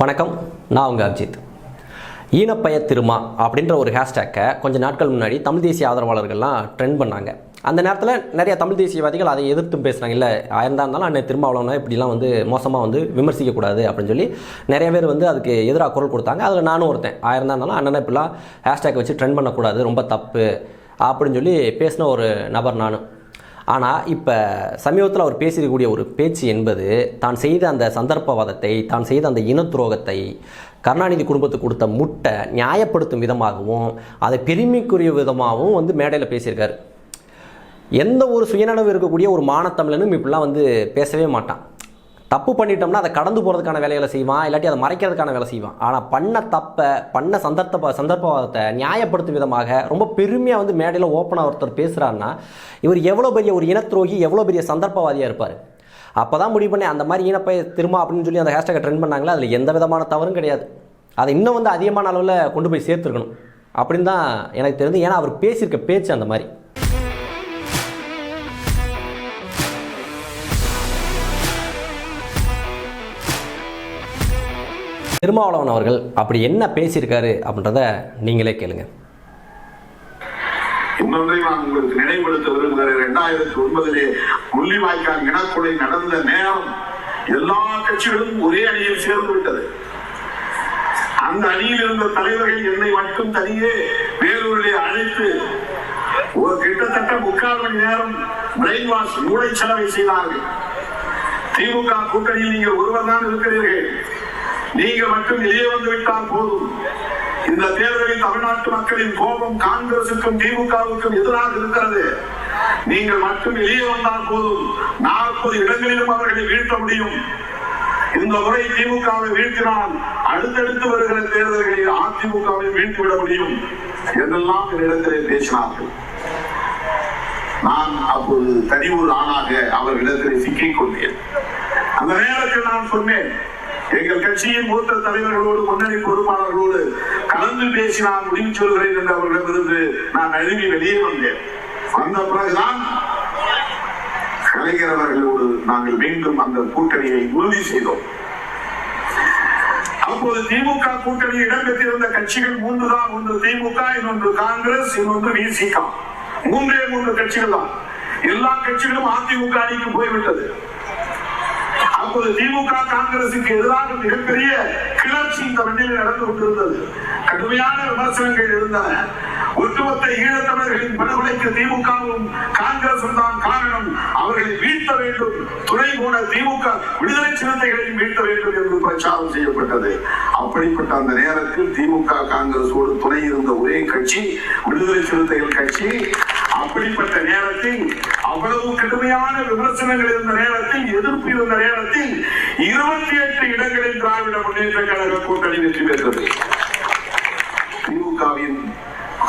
வணக்கம் நான் உங்கள் அபிஜித். ஈனப்பய திருமா அப்படின்ற ஒரு ஹேஷ்டேக்கை கொஞ்சம் நாட்கள் முன்னாடி தமிழ் தேசிய ஆதரவாளர்கள்லாம் ட்ரெண்ட் பண்ணாங்க. அந்த நேரத்தில் நிறைய தமிழ் தேசியவாதிகள் அதை எதிர்த்தும் பேசுகிறாங்க இல்லை ஆயிரந்தா இருந்தாலும் அண்ணன் திருமாவளவனை இப்படிலாம் வந்து மோசமாக வந்து விமர்சிக்கக்கூடாது அப்படின்னு சொல்லி நிறைய பேர் வந்து அதுக்கு எதிராக குரல் கொடுத்தாங்க. அதில் நானும் ஒருத்தன். ஆயிரந்தா இருந்தாலும் அண்ணனை இப்படிலாம் ஹேஷ்டேக் வச்சு ட்ரெண்ட் பண்ணக்கூடாது ரொம்ப தப்பு அப்படின்னு சொல்லி பேசின ஒரு நபர் நானும் ஆனால் இப்போ சமீபத்தில் அவர் பேசியிருக்கக்கூடிய ஒரு பேச்சு என்பது தான் செய்த அந்த சந்தர்ப்பவாதத்தை தான் செய்த அந்த இன துரோகத்தை கருணாநிதி குடும்பத்துக்கு கொடுத்த முட்டை நியாயப்படுத்தும் விதமாகவும் அதை பெருமைக்குரிய விதமாகவும் வந்து மேடையில் பேசியிருக்காரு. எந்த ஒரு சுயநனவு இருக்கக்கூடிய ஒரு மானத்தமிழனும் இப்படிலாம் வந்து பேசவே மாட்டான். தப்பு பண்ணிட்டோம்னா அதை கடந்து போகிறதுக்கான வேலைகளை செய்வான் இல்லாட்டி அதை மறைக்கிறதுக்கான வேலை செய்வான். ஆனால் பண்ண தப்பை பண்ண சந்தர்ப்ப சந்தர்ப்பவாதத்தை நியாயப்படுத்தும் விதமாக ரொம்ப பெருமையாக வந்து மேடையில் ஓப்பனாக ஒருத்தர் பேசுகிறாருன்னா இவர் எவ்வளோ பெரிய ஒரு இனத்துரோகி எவ்வளோ பெரிய சந்தர்ப்பவாதியாக இருப்பார். அப்போ தான் முடிவு பண்ணி அந்த மாதிரி இனப்பை திரும்ப அப்படின்னு சொல்லி அந்த ஹேஷ்டேக்கை ட்ரெண்ட் பண்ணாங்களே அதில் எந்த விதமான தவறும் கிடையாது. அதை இன்னும் வந்து அதிகமான அளவில் கொண்டு போய் சேர்த்துருக்கணும். அப்படின்னு தான் எனக்கு தெரிஞ்சு ஏன்னா அவர் பேசியிருக்க பேச்சு அந்த மாதிரி. திருமாவளவன் அவர்கள் அப்படி என்ன பேசியிருக்காரு அப்படின்றத நீங்களே கேளுங்க. இன்னொன்றை நான் உங்களுக்கு நினைவுபடுத்த விரும்புகிறேன். இரண்டாயிரத்தி ஒன்பதிலே முள்ளிவாய்க்கால் இனக்கொலை நடந்த நேரம் எல்லா கட்சிகளும் ஒரே அணியில் சேர்ந்து விட்டது. அந்த அணியில் இருந்த தலைவர்கள் என்னை மட்டும் தனியே வேலூரிலே அழைத்து ஒரு கிட்டத்தட்ட முக்கால் மணி நேரம் பிரெயின் வாஷ் மூளை செலவை செய்தார்கள். திமுக கூட்டணியில் நீங்கள் ஒருவர் தான் இருக்கிறீர்கள். நீங்க மட்டும் வெளியே வந்து விட்டால் போதும். இந்த தேர்தலில் தமிழ்நாட்டு மக்களின் கோபம் காங்கிரசுக்கும் திமுகவுக்கும் எதிராக இருக்கிறது. நீங்கள் மட்டும் வெளியே வந்தால் போதும். நாற்பது இடங்களிலும் அவர்களை வீழ்த்த முடியும். இந்த முறை திமுகவை வீழ்த்தினால் அடுத்தடுத்து வருகிற தேர்தல்களில் அதிமுகவை வீழ்த்திவிட முடியும். என்றெல்லாம் என்னிடத்திலே பேசினார்கள். நான் அப்போது தனி ஒரு ஆணாக அவர்களிடத்திலே சிக்கிக் கொண்டேன். அந்த நேரத்தில் நான் சொன்னேன் எங்கள் கட்சியின் மூத்த தலைவர்களோடு முன்னணி பொறுப்பாளர்களோடு கலந்து பேசி நான் முடிவு சொல்கிறேன் என்று அவர்களிடமிருந்து நான் நழுவி வெளியே வந்தேன். வந்த பிறகுதான் கலைஞர் அவர்களோடு நாங்கள் மீண்டும் அந்த கூட்டணியை உறுதி செய்தோம். அப்போது திமுக கூட்டணி இடம்பெற்றிருந்த கட்சிகள் மூன்று தான் ஒன்று திமுக இன்னொன்று காங்கிரஸ் இன்னொன்று விசிகா. மூன்றே மூன்று கட்சிகள் தான் எல்லா கட்சிகளும் அதிமுக அணிக்கு போய்விட்டது. அப்போது திமுக காங்கிரசுக்கு எதிராக மிகப்பெரிய கிளர்ச்சி இந்த மண்ணில் நடந்து கொண்டிருந்தது. கடுமையான விமர்சனங்கள் இருந்தன ஒட்டுமொத்த ஈழத்தமிழர்களின் படுகொலைக்கு திமுகவும் காங்கிரசும் தான் காரணம். அவர்களை வீழ்த்த வேண்டும். துணை போன திமுக விடுதலை சிறுத்தைகளையும் வீழ்த்த வேண்டும் என்று பிரச்சாரம் செய்யப்பட்டது. அப்படிப்பட்ட அந்த நேரத்தில் திமுக காங்கிரசோடு துணை இருந்த ஒரே கட்சி விடுதலை சிறுத்தைகள் கட்சி அப்படிப்பட்ட நேரத்தில் அவ்வளவு கடுமையான விமர்சனங்கள் இருந்த நேரத்தில் எதிர்ப்பு இருந்த நேரத்தில் இருபத்தி எட்டு இடங்களில் திராவிட முன்னேற்ற கழக கூட்டணி வெற்றி பெற்றது. திமுகவின்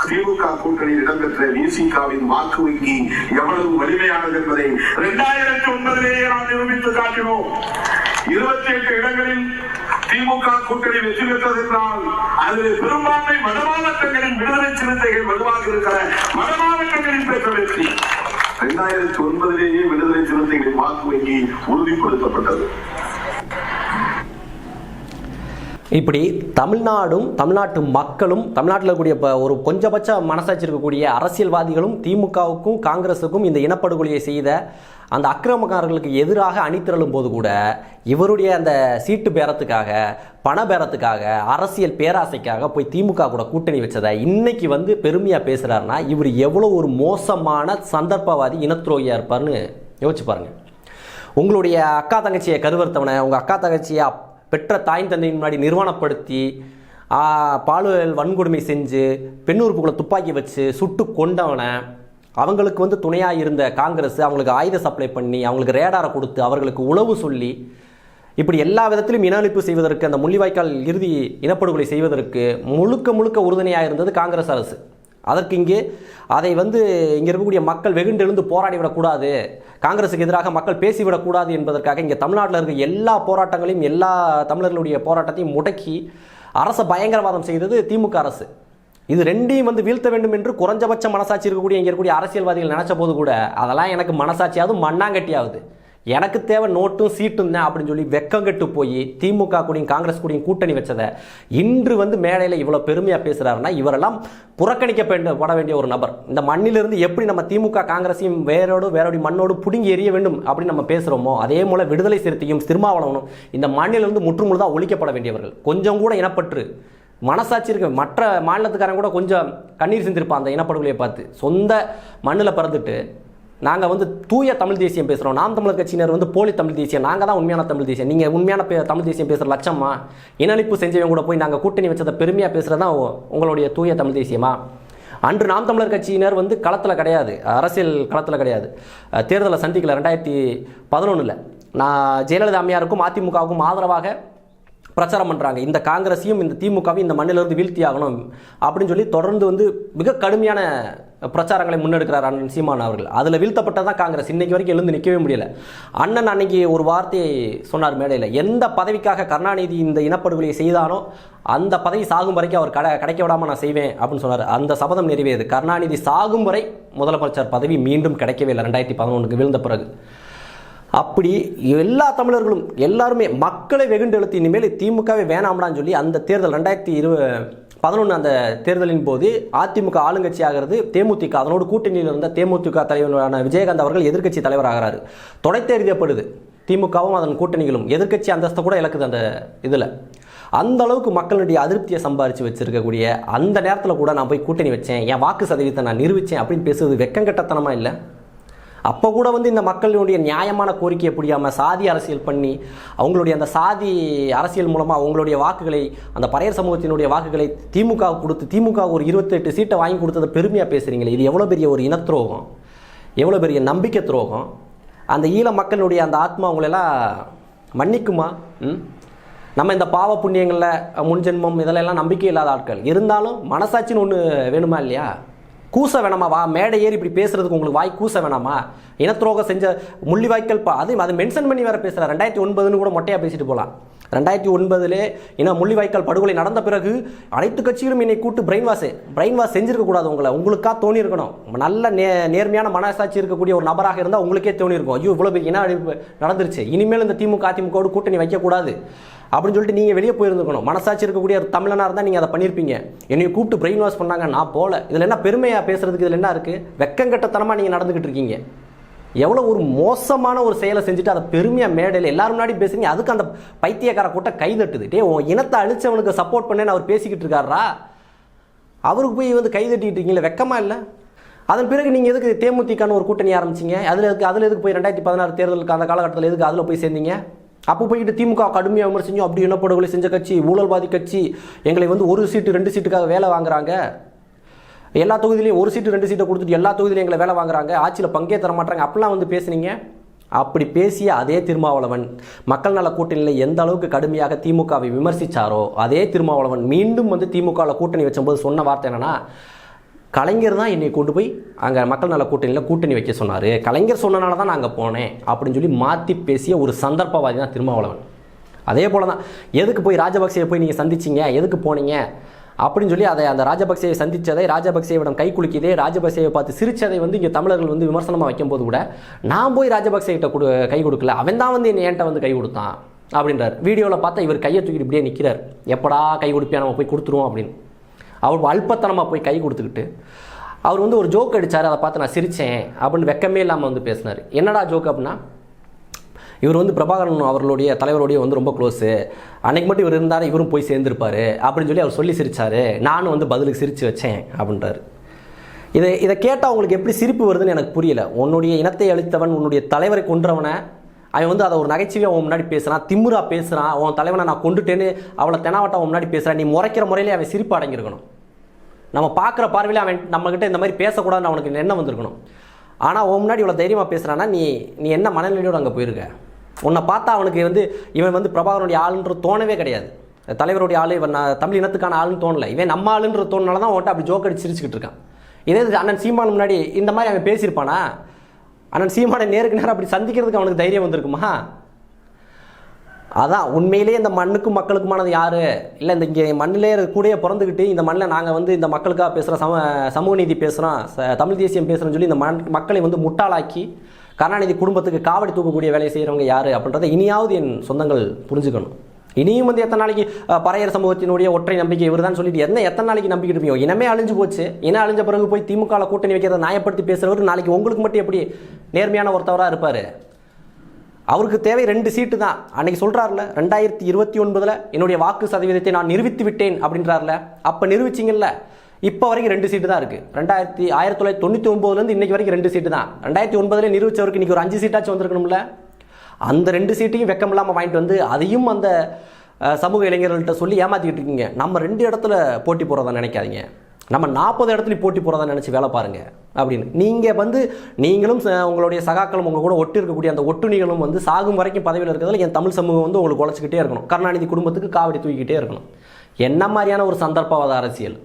திமுக கூட்டணியில் இடம்பெற்ற விசிகாவின் வாக்கு வங்கி எவ்வளவு வலிமையானது என்பதை இரண்டாயிரத்தி ஒன்பதிலேயே நாம் நிரூபித்து காட்டினோம். இருபத்தி எட்டு இடங்களில் திமுக கூட்டணி வெற்றி பெற்றது என்றால் அதில் பெரும்பான்மை மதமாவட்டங்களின் விடுதலை சிறுத்தைகள் வலுவாக இருக்கிற மதமாவட்டங்களின் பெற்ற வெற்றி. இரண்டாயிரத்தி ஒன்பதிலேயே விடுதலை சிறுத்தைகளின் வாக்கு வங்கி உறுதிப்படுத்தப்பட்டது. இப்படி தமிழ்நாடும் தமிழ்நாட்டு மக்களும் தமிழ்நாட்டில் இருக்கக்கூடிய இப்போ ஒரு கொஞ்சபட்ச மனசாட்சி இருக்கக்கூடிய அரசியல்வாதிகளும் திமுகவுக்கும் காங்கிரஸுக்கும் இந்த இனப்படுகொலையை செய்த அந்த அக்கிரமக்காரர்களுக்கு எதிராக அணித்திரளும் போது கூட இவருடைய அந்த சீட்டு பேரத்துக்காக பண பேரத்துக்காக அரசியல் பேராசைக்காக போய் திமுக கூட கூட்டணி வச்சதை இன்னைக்கு வந்து பெருமையாக பேசுகிறாருன்னா இவர் எவ்வளோ ஒரு மோசமான சந்தர்ப்பவாதி இனத்துரோகியாக இருப்பார்னு யோசிச்சு பாருங்க. உங்களுடைய அக்கா தங்கச்சியை கருவறுத்தவனை உங்கள் அக்கா தங்கச்சியை பெற்ற தாய் தந்தையின் முன்னாடி நிர்வாணப்படுத்தி பாலுவல் வன்கொடுமை செஞ்சு பெண் உறுப்புகளை துப்பாக்கி வச்சு சுட்டு கொண்டவனை அவங்களுக்கு வந்து துணையாக இருந்த காங்கிரஸ் அவங்களுக்கு ஆயுத சப்ளை பண்ணி அவங்களுக்கு ரேடாரை கொடுத்து அவர்களுக்கு உளவு சொல்லி இப்படி எல்லா விதத்திலும் இன அழிப்பு செய்வதற்கு அந்த முள்ளிவாய்க்கால் இறுதி இனப்படுகொலை செய்வதற்கு முழுக்க முழுக்க உறுதுணையாக இருந்தது காங்கிரஸ் அரசு. அதற்கு இங்கே அதை வந்து இங்கே இருக்கக்கூடிய மக்கள் வெகுண்டெழுந்து போராடி விடக்கூடாது காங்கிரஸுக்கு எதிராக மக்கள் பேசிவிடக்கூடாது என்பதற்காக இங்கே தமிழ்நாட்டில் இருக்க எல்லா போராட்டங்களையும் எல்லா தமிழர்களுடைய போராட்டத்தையும் முடக்கி அரசை பயங்கரவாதம் செய்தது திமுக அரசு. இது ரெண்டையும் வந்து வீழ்த்த வேண்டும் என்று குறைஞ்சபட்ச மனசாட்சி இருக்கக்கூடிய இங்கே இருக்கக்கூடிய அரசியல்வாதிகள் நினச்ச போது கூட அதெல்லாம் எனக்கு மனசாட்சியாவது மண்ணாங்கட்டியாவது. எனக்கு தேவை நோட்டும் சீட்டும் தான் அப்படின்னு சொல்லி வெக்கங்கெட்டு போய் திமுக கூடயும் காங்கிரஸ் கூடயும் கூட்டணி வச்சதை இன்று வந்து மேடையில் இவ்வளோ பெருமையாக பேசுகிறாருன்னா இவரெல்லாம் புறக்கணிக்கப்பட வேண்டிய ஒரு நபர். இந்த மண்ணிலிருந்து எப்படி நம்ம திமுக காங்கிரஸையும் வேரோடு வேரோடி மண்ணோடு பிடுங்கி எறிய வேண்டும் அப்படின்னு நம்ம பேசுகிறோமோ அதே போல் விடுதலை சிறுத்தையும் திருமாவளவனும் இந்த மண்ணிலிருந்து முற்றுமுழுதாக ஒழிக்கப்பட வேண்டியவர்கள். கொஞ்சம் கூட இனப்பற்று. மனசாட்சி இருக்கு மற்ற மாநிலத்துக்காரன் கூட கொஞ்சம் கண்ணீர் சிந்திருப்பான் அந்த இனப்படுகொலையை பார்த்து. சொந்த மண்ணில் பிறந்துட்டு நாங்கள் வந்து தூய தமிழ் தேசியம் பேசுகிறோம் நாம் தமிழர் கட்சியினர் வந்து போலி தமிழ் தேசியம். நாங்கள் தான் உண்மையான தமிழ் தேசியம். நீங்கள் உண்மையான பே தமிழ் தேசியம் பேசுகிற லட்சமா இனழிப்பு செஞ்சவங்க கூட போய் நாங்கள் கூட்டணி வச்சதை பெருமையாக பேசுகிறதா உங்களுடைய தூய தமிழ் தேசியமா? அன்று நாம் தமிழர் கட்சியினர் வந்து களத்தில் கிடையாது. அரசியல் களத்தில் கிடையாது. தேர்தலை சந்திக்கல. ரெண்டாயிரத்தி பதினொன்றில் நான் ஜெயலலிதா அம்மையாருக்கும் அதிமுகவுக்கும் ஆதரவாக பிரச்சாரம் பண்ணுறாங்க இந்த காங்கிரஸையும் இந்த திமுகவையும் இந்த மண்ணிலிருந்து வீழ்த்தி ஆகணும் அப்படின்னு சொல்லி தொடர்ந்து வந்து மிக கடுமையான பிரச்சாரங்களை முன்னெடுக்கிறார் அண்ணன் சீமான் அவர்கள். அதில் வீழ்த்தப்பட்டது தான் காங்கிரஸ். இன்னைக்கு வரைக்கும் எழுந்து நிற்கவே முடியல. அண்ணன் அன்னைக்கு ஒரு வார்த்தையை சொன்னார் மேடையில். எந்த பதவிக்காக கருணாநிதி இந்த இனப்படுகொலையை செய்தானோ அந்த பதவி சாகும் வரைக்கும் அவர் கடை கிடைக்க விடாமல் நான் செய்வேன் அப்படின்னு சொன்னார். அந்த சபதம் நிறைவேறுது. கருணாநிதி சாகும் வரை முதலமைச்சர் பதவி மீண்டும் கிடைக்கவே இல்லை. ரெண்டாயிரத்தி பதினொன்றுக்கு வீழ்ந்த பிறகு. அப்படி எல்லா தமிழர்களும் எல்லாருமே மக்களை வெகுண்டு எழுத்து இனிமேல் திமுகவே வேணாம்டான்னு சொல்லி அந்த தேர்தல் ரெண்டாயிரத்தி இரு பதினொன்று அந்த தேர்தலின் போது அதிமுக ஆளுங்கட்சி ஆகிறது. தேமுதிக அதனோடு கூட்டணியில் இருந்த தேமுதிக தலைவரான விஜயகாந்த் அவர்கள் எதிர்க்கட்சி தலைவராகிறார். தொலைத்தெறியப்படுது திமுகவும் அதன் கூட்டணிகளும் எதிர்க்கட்சி அந்தஸ்தை கூட இழக்குது அந்த இதில். அந்த அளவுக்கு மக்களுடைய அதிருப்தியை சம்பாரித்து வச்சிருக்கக்கூடிய அந்த நேரத்தில் கூட நான் போய் கூட்டணி வச்சேன். என் வாக்கு சதவீதத்தை நான் நிரூபித்தேன் அப்படின்னு பேசுவது வெக்கங்கட்டத்தனமாக இல்லை? அப்போ கூட வந்து இந்த மக்களுடைய நியாயமான கோரிக்கையை புரியாமல் சாதி அரசியல் பண்ணி அவங்களுடைய அந்த சாதி அரசியல் மூலமாக அவங்களுடைய வாக்குகளை அந்த பறையர் சமூகத்தினுடைய வாக்குகளை திமுக கொடுத்து திமுக ஒரு இருபத்தெட்டு சீட்டை வாங்கி கொடுத்ததை பெருமையாக பேசுகிறீங்களே இது எவ்வளோ பெரிய ஒரு இனத்துரோகம் எவ்வளோ பெரிய நம்பிக்கை துரோகம்? அந்த ஈழ மக்களுடைய அந்த ஆத்மா அவங்களெல்லாம் மன்னிக்குமா? ம்? நம்ம இந்த பாவ புண்ணியங்களில் முன்ஜென்மம் இதெல்லாம் நம்பிக்கை இல்லாத ஆட்கள். இருந்தாலும் மனசாட்சின்னு ஒன்று வேணுமா இல்லையா? கூச வேணாமா? வா மேடை ஏறி இப்படி பேசுறதுக்கு உங்களுக்கு வாய் கூச வேணாமா? இனத்துரோகம் செஞ்ச முள்ளிவாய்க்கல் பா அது அதை மென்ஷன் பண்ணி வேற பேசுகிறேன் ரெண்டாயிரத்தி ஒன்பதுன்னு கூட மொட்டையாக பேசிட்டு போகலாம் ரெண்டாயிரத்தி ஒன்பதுலே ஏன்னா முள்ளிவாய்க்கால் படுகொலை நடந்த பிறகு அனைத்து கட்சிகளும் என்னை கூட்டு பிரெயின் வாஷ் பிரெயின் வாஷ் செஞ்சிருக்க கூடாது உங்களை. உங்களுக்கா தோணி இருக்கணும் நல்ல நே நேர்மையான மனசாட்சி இருக்கக்கூடிய ஒரு நபராக இருந்தால் உங்களுக்கே தோணி இருக்கும் ஐயோ இவ்வளோ பெரிய இன அழிப்பு நடந்துருச்சு. இனிமேல் இந்த திமுக அதிமுகவோடு கூட்டணி வைக்கக்கூடாது. அப்படின்னு சொல்லிட்டு நீங்கள் வெளியே போயிருந்துக்கணும். மனசாட்சி இருக்கக்கூடிய ஒரு தமிழனாக இருந்தால் நீங்கள் அதை பண்ணியிருப்பீங்க. என்னை கூப்பிட்டு பிரெயின் வாஷ் பண்ணாங்க நான் போல இதில் என்ன பெருமையாக பேசுறதுக்கு இதில் என்ன இருக்குது வெக்கங்கட்டத்தனமாக நீங்கள் நடந்துக்கிட்டு இருக்கீங்க. எவ்வளோ ஒரு மோசமான ஒரு செயலை செஞ்சுட்டு அதை பெருமையாக மேடையில் எல்லாரும் முன்னாடி பேசுறீங்க அதுக்கு அந்த பைத்தியக்கார கூட்டம் கை தட்டுது. டே உன் இனத்தை அழிச்சவனுக்கு சப்போர்ட் பண்ணேன்னு அவர் பேசிக்கிட்டு இருக்காரா அவருக்கு போய் வந்து கை தட்டிட்டு இருக்கீங்களே இல்லை? அதன் பிறகு நீங்கள் எதுக்கு தேமுதிகன்னு ஒரு கூட்டணி ஆரம்பிச்சீங்க? அதில் எதுக்கு அதில் எதுக்கு போய் ரெண்டாயிரத்தி பதினாறு தேர்தலுக்கு அந்த காலகட்டத்தில் எதுக்கு அதில் போய் சேர்ந்தீங்க? அப்போ போயிட்டு திமுக கடுமையாக விமர்சிஞ்சோம் அப்படி இனப்படுகொலை செஞ்ச கட்சி ஊழல்வாதி கட்சி எங்களை வந்து ஒரு சீட்டு ரெண்டு சீட்டுக்காக வேலை வாங்குறாங்க. எல்லா தொகுதியிலையும் ஒரு சீட்டு ரெண்டு சீட்டை கொடுத்துட்டு எல்லா தொகுதியிலையும் எங்களை வேலை வாங்குறாங்க. ஆட்சியில் பங்கே தர மாட்டாங்க. அப்படிலாம் வந்து பேசுனீங்க? அப்படி பேசிய அதே திருமாவளவன் மக்கள் நல கூட்டணியில் எந்த அளவுக்கு கடுமையாக திமுகவை விமர்சித்தாரோ அதே திருமாவளவன் மீண்டும் வந்து திமுகவில் கூட்டணி வச்சபோது சொன்ன வார்த்தை என்னென்னா கலைஞர் தான் என்னை கொண்டு போய் அங்கே மக்கள் நல கூட்டணியில் கூட்டணி வைக்க சொன்னார். கலைஞர் சொன்னனால தான் நான் அங்கே போனேன். அப்படின்னு சொல்லி மாற்றி பேசிய ஒரு சந்தர்ப்பவாதி தான் திருமாவளவன். அதே போல தான் எதுக்கு போய் ராஜபக்சையை போய் நீங்கள் சந்திச்சீங்க? எதுக்கு போனீங்க? அப்படின்னு சொல்லி அதை அந்த ராஜபக்சேவை சந்தித்ததை ராஜபக்சேவிடம் கை குலுக்கியதே ராஜபக்சேவை பார்த்து சிரிச்சதை வந்து இங்கே தமிழர்கள் வந்து விமர்சனமாக வைக்கும்போது கூட நான் போய் ராஜபக்சேகிட்ட கொடு கை கொடுக்கல. அவன் தான் வந்து என்னை என்கிட்ட வந்து கை கொடுத்தான். அப்படின்றார். வீடியோவில் பார்த்தா இவர் கையை தூக்கிட்டு இப்படியே நிற்கிறார் எப்படா கை கொடுப்பியா? நம்ம போய் கொடுத்துருவோம். அப்படின்னு. அவர் அல்பத்தனமாக போய் கை கொடுத்துக்கிட்டு அவர் வந்து ஒரு ஜோக் அடிச்சார். அதை பார்த்து நான் சிரித்தேன் அப்படின்னு வெக்கமே இல்லாமல் வந்து பேசினார். என்னடா ஜோக்? அப்படின்னா இவர் வந்து பிரபாகரன் அவர்களுடைய தலைவருடைய வந்து ரொம்ப க்ளோஸு அன்னைக்கு மட்டும் இவர் இருந்தார் இவரும் போய் சேர்ந்துருப்பாரு. அப்படின்னு சொல்லி அவர் சொல்லி சிரிச்சாரு. நானும் வந்து பதிலுக்கு சிரித்து வச்சேன் அப்படின்றாரு. இதை இதை கேட்டால் உங்களுக்கு எப்படி சிரிப்பு வருதுன்னு எனக்கு புரியல. உன்னுடைய இனத்தை அழித்தவன் உன்னுடைய தலைவரை கொன்றவனை அவன் வந்து அதை ஒரு நகைச்சுவையாக அவன் முன்னாடி பேசுகிறான் திமுறா பேசுகிறான் உன் தலைவனை நான் கொண்டுட்டேன்னு அவளை தெனாவட்டம் அவன் முன்னாடி பேசுகிறான் நீ முறைக்கிற முறையிலே அவன் சிரிப்பு அடங்கியிருக்கணும். நம்ம பார்க்குற பார்வையில் அவன் நம்மக்கிட்ட இந்த மாதிரி பேசக்கூடாதுன்னு அவனுக்கு என்ன வந்திருக்கணும்? ஆனால் உன் முன்னாடி இவ்வளோ தைரியமாக பேசுகிறான்னா நீ நீ என்ன மனநிலையோடு அங்கே போயிருக்க? உன்னை பார்த்தா அவனுக்கு வந்து இவன் வந்து பிரபாகரனுடைய ஆளுன்ற தோணவே கிடையாது. தலைவருடைய ஆளு இவன் நான் தமிழ் இனத்துக்கான ஆளுன்னு தோணலை. இவன் நம்ம ஆளுன்ற தோணுனால தான் அவன்கிட்ட அப்படி ஜோக் அடிச்சு சிரிச்சுக்கிட்டு இருக்கான். இதே அண்ணன் சீமான் முன்னாடி இந்த மாதிரி அவன் பேசியிருப்பானா? அண்ணன் சீமானை நேருக்கு நேரம் அப்படி சந்திக்கிறதுக்கு அவனுக்கு தைரியம் வந்திருக்குமா? அதான் உண்மையிலேயே இந்த மண்ணுக்கும் மக்களுக்குமானது யாரு? இல்லை இந்த இங்கே மண்ணிலே கூடயே பிறந்துக்கிட்டு இந்த மண்ணில் நாங்கள் வந்து இந்த மக்களுக்காக பேசுகிறோம் சம சமூக நீதி பேசுகிறோம் தமிழ் தேசியம் பேசுகிறோம்னு சொல்லி இந்த மண் மக்களை வந்து முட்டாளாக்கி கருணாநிதி குடும்பத்துக்கு காவடி தூக்கக்கூடிய வேலையை செய்கிறவங்க யார் அப்படின்றத இனியாவது என் சொந்தங்கள் புரிஞ்சுக்கணும். இனியும் வந்து எத்தனை நாளைக்கு பறையர் சமூகத்தினுடைய ஒற்றை நம்பிக்கை இவர் தான் சொல்லிட்டு என்ன எத்தனை நாளைக்கு நம்பிக்கிட்டு இருப்பீங்க? இனமே அழிஞ்சு போச்சு. இனம் அழிஞ்ச பிறகு போய் திமுக கூட்டணி வைக்கிறத நியாயப்படுத்தி பேசுறவர் நாளைக்கு உங்களுக்கு மட்டும் எப்படி நேர்மையான ஒருத்தவராக இருப்பார்? அவருக்கு தேவை ரெண்டு சீட்டு தான். அன்னைக்கு சொல்கிறாருல ரெண்டாயிரத்தி இருபத்தி ஒன்பதில் என்னுடைய வாக்கு சதவீதத்தை நான் நிரூபித்து விட்டேன் அப்படின்றாருல. அப்போ நிரூபிச்சிங்கல்ல. இப்போ வரைக்கும் ரெண்டு சீட்டு தான் இருக்குது ரெண்டாயிரத்தி ஆயிரத்தி தொள்ளாயிரத்தி தொண்ணூற்றி ஒன்பதுலேருந்து இன்னைக்கு வரைக்கும் ரெண்டு சீட்டு தான். ரெண்டாயிரத்தி ஒன்பதுல நிரூபிச்சவருக்கு இன்னைக்கு ஒரு அஞ்சு சீட்டாச்சும் வந்திருக்கணும்ல? அந்த ரெண்டு சீட்டையும் வெக்கம் இல்லாமல் வாங்கிட்டு வந்து அதையும் அந்த சமூக இளைஞர்கள்ட்ட சொல்லி ஏமாற்றிக்கிட்டு இருக்கீங்க. நம்ம ரெண்டு இடத்துல போட்டி போகிறதா நினைக்காதீங்க. நம்ம நாற்பது இடத்துல போட்டி போகிறதா நினச்சி வேலை பாருங்கள் அப்படின்னு. நீங்கள் வந்து நீங்களும் ச- உங்களுடைய சகாக்களும் உங்கள் கூட ஒட்டு இருக்கக்கூடிய அந்த ஒட்டுணிகளும் வந்து சாகும் வரைக்கும் பதவியில் இருக்கிறதுல என் தமிழ் சமூகம் வந்து உங்களுக்கு உழைச்சிக்கிட்டே இருக்கணும். கருணாநிதி குடும்பத்துக்கு காவடி தூக்கிக்கிட்டே இருக்கணும். என்ன மாதிரியான ஒரு சந்தர்ப்பவாத அரசியல்?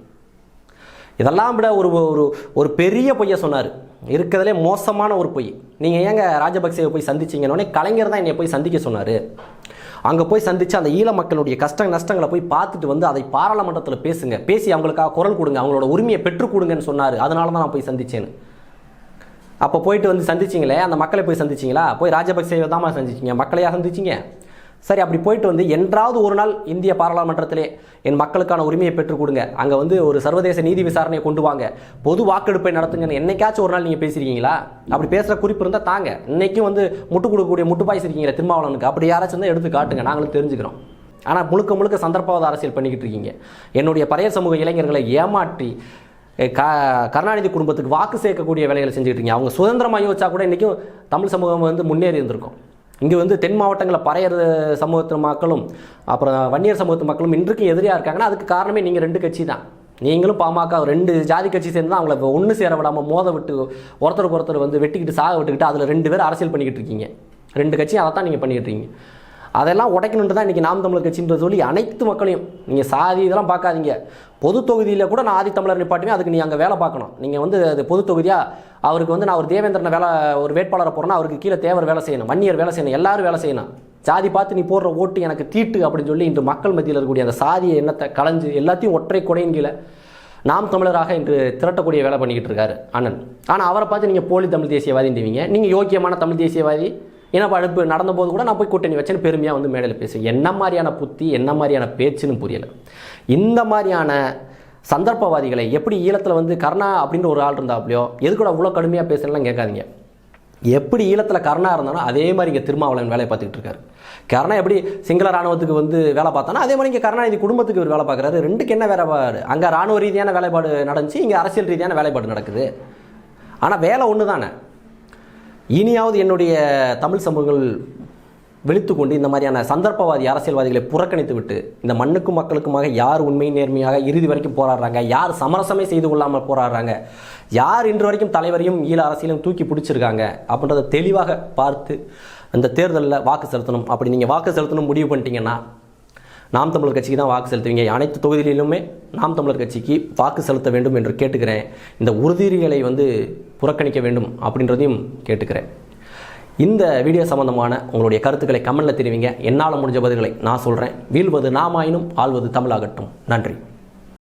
இதெல்லாம் விட ஒரு ஒரு ஒரு பெரிய பொய்யை சொன்னார். இருக்கிறதுலே மோசமான ஒரு பொய். நீங்கள் ஏங்க ராஜபக்சேவை போய் சந்திச்சீங்கன்னொடனே கலைஞர் தான் என்னை போய் சந்திக்க சொன்னார். அங்கே போய் சந்தித்து அந்த ஈழ மக்களுடைய கஷ்ட நஷ்டங்களை போய் பார்த்துட்டு வந்து அதை பாராளுமன்றத்தில் பேசுங்க. பேசி அவங்களுக்காக குரல் கொடுங்க. அவங்களோட உரிமையை பெற்றுக் கொடுங்கன்னு சொன்னார். அதனால தான் நான் போய் சந்திச்சேன்னு. அப்போ போயிட்டு வந்து சந்திச்சிங்களே? அந்த மக்களை போய் சந்திச்சிங்களா? போய் ராஜபக்சேவை தான் சந்திச்சிங்க? மக்களையாக சந்திச்சிங்க? சரி அப்படி போயிட்டு வந்து என்றாவது ஒரு நாள் இந்திய பாராளுமன்றத்திலே என் மக்களுக்கான உரிமையை பெற்றுக் கொடுங்க. அங்கே வந்து ஒரு சர்வதேச நீதி விசாரணையை கொண்டு வாங்க. பொது வாக்கெடுப்பை நடத்துங்கன்னு என்னைக்காச்சும் ஒரு நாள் நீங்கள் பேசியிருக்கீங்களா அப்படி பேசுகிற குறிப்பு இருந்தால் தாங்க. இன்னைக்கும் வந்து முட்டு கொடுக்கக்கூடிய முட்டு பாய்ச்சிருக்கீங்களா திருமாவளவனுக்கு. அப்படி யாராச்சும் தான் எடுத்து காட்டுங்க. நாங்களும் தெரிஞ்சுக்கிறோம். ஆனால் முழுக்க முழுக்க சந்தர்ப்பவாத அரசியல் பண்ணிக்கிட்டு இருக்கீங்க. என்னுடைய பழைய சமூக இளைஞர்களை ஏமாற்றி க கருணாநிதி குடும்பத்துக்கு வாக்கு சேர்க்கக்கூடிய வேலைகளை செஞ்சுக்கிட்டு இருக்கீங்க. அவங்க சுதந்திரமாக யோசிச்சா கூட இன்றைக்கும் தமிழ் சமூகம் வந்து முன்னேறி இருந்திருக்கும். இங்கே வந்து தென் மாவட்டங்களில் பறையர் சமூகத்து மக்களும் அப்புறம் வன்னியர் சமூகத்து மக்களும் இன்றைக்கும் எதிரியாக இருக்காங்கன்னா அதுக்கு காரணமே நீங்கள் ரெண்டு கட்சி தான். நீங்களும் பாமக ரெண்டு ஜாதி கட்சி சேர்ந்து தான் அவங்கள ஒன்று சேர விடாமல் மோத விட்டு ஒருத்தருக்கு ஒருத்தர் வந்து வெட்டிக்கிட்டு சாக விட்டுக்கிட்டு அதில் ரெண்டு பேர் அரசியல் பண்ணிக்கிட்டு இருக்கீங்க. ரெண்டு கட்சியும் அதை தான் நீங்கள் பண்ணிக்கிட்டு இருக்கீங்க. அதெல்லாம் உடைக்கணுன்ட்டு தான் இன்றைக்கி நாம் தமிழர் கட்சின்றது சொல்லி அனைத்து மக்களையும் நீங்கள் சாதி இதெல்லாம் பார்க்காதீங்க. பொது தொகுதியில் கூட நான் ஆதி தமிழர் நிப்பாட்டுமே அதுக்கு நீ அங்கே வேலை பார்க்கணும். நீங்கள் வந்து அது பொது தொகுதியாக அவருக்கு வந்து நான் ஒரு தேவேந்திரனை வேலை ஒரு வேட்பாளரை போகிறேன்னா அவருக்கு கீழே தேவர் வேலை செய்யணும் வன்னியர் வேலை செய்யணும் எல்லாரும் வேலை செய்யணும். ஜாதி பார்த்து நீ போடுற ஓட்டு எனக்கு தீட்டு அப்படின்னு சொல்லி இன்று மக்கள் மத்தியில் இருக்கக்கூடிய அந்த சாதிய எண்ணத்தை களைஞ்சு எல்லாத்தையும் ஒற்றை கொடையின் கீழே நாம் தமிழராக இன்று திரட்டக்கூடிய வேலை பண்ணிக்கிட்டு இருக்காரு அண்ணன். ஆனால் அவரை பார்த்து நீங்கள் போலி தமிழ் தேசியவாதின்றீங்க. நீங்கள் யோக்கியமான தமிழ் தேசியவாதி. ஏன்னா படுப்பு நடந்தபோது கூட நான் போய் கூட்டணி வச்சேன்னு பெருமையாக வந்து மேடையில் பேசுவேன் என்ன மாதிரியான புத்தி என்ன மாதிரியான பேச்சுன்னு புரியலை. இந்த மாதிரியான சந்தர்ப்பவாதிகளை எப்படி ஈழத்தில் வந்து கருணா அப்படின்ற ஒரு ஆள் இருந்தாப்லையோ எது கூட அவ்வளோ கடுமையாக பேசலாம் கேட்காதீங்க. எப்படி ஈழத்தில் கருணா இருந்தாலும் அதே மாதிரி இங்கே திருமாவளவன் வேலையை பார்த்துக்கிட்டு இருக்காரு. கருணா எப்படி சிங்கள ராணுவத்துக்கு வந்து வேலை பார்த்தோன்னா அதே மாதிரி இங்கே கருணாநிதி குடும்பத்துக்கு ஒரு வேலை பார்க்குறாரு. ரெண்டுக்கு என்ன வேலைப்பாடு அங்கே ராணுவ ரீதியான வேலைப்பாடு நடந்துச்சு இங்கே அரசியல் ரீதியான வேலைப்பாடு நடக்குது. ஆனால் வேலை ஒன்று தானே இனியாவது என்னுடைய தமிழ் சமூகங்கள் விழித்து கொண்டு இந்த மாதிரியான சந்தர்ப்பவாதி அரசியல்வாதிகளை புறக்கணித்து விட்டு இந்த மண்ணுக்கும் மக்களுக்குமாக யார் உண்மை நேர்மையாக இறுதி வரைக்கும் போராடுறாங்க? யார் சமரசமே செய்து கொள்ளாமல் போராடுறாங்க? யார் இன்று வரைக்கும் தலைவரையும் ஈழ அரசியலும் தூக்கி பிடிச்சிருக்காங்க? அப்படின்றத தெளிவாக பார்த்து அந்த தேர்தலில் வாக்கு செலுத்தணும். அப்படி நீங்கள் வாக்கு செலுத்தணும் முடிவு பண்ணிட்டீங்கன்னா நாம் தமிழர் கட்சிக்கு தான் வாக்கு செலுத்துவீங்க. அனைத்து தொகுதிகளிலுமே நாம் தமிழர் கட்சிக்கு வாக்கு செலுத்த வேண்டும் என்று கேட்டுக்கிறேன். இந்த உறுதிகளை வந்து புறக்கணிக்க வேண்டும் அப்படின்றதையும் கேட்டுக்கிறேன். இந்த வீடியோ சம்பந்தமான உங்களுடைய கருத்துக்களை கமெண்டில் தெரிவிங்க. என்னால் முடிஞ்ச பதில்களை நான் சொல்கிறேன் வீழ்வது நாமாயினும் ஆள்வது தமிழாகட்டும். நன்றி.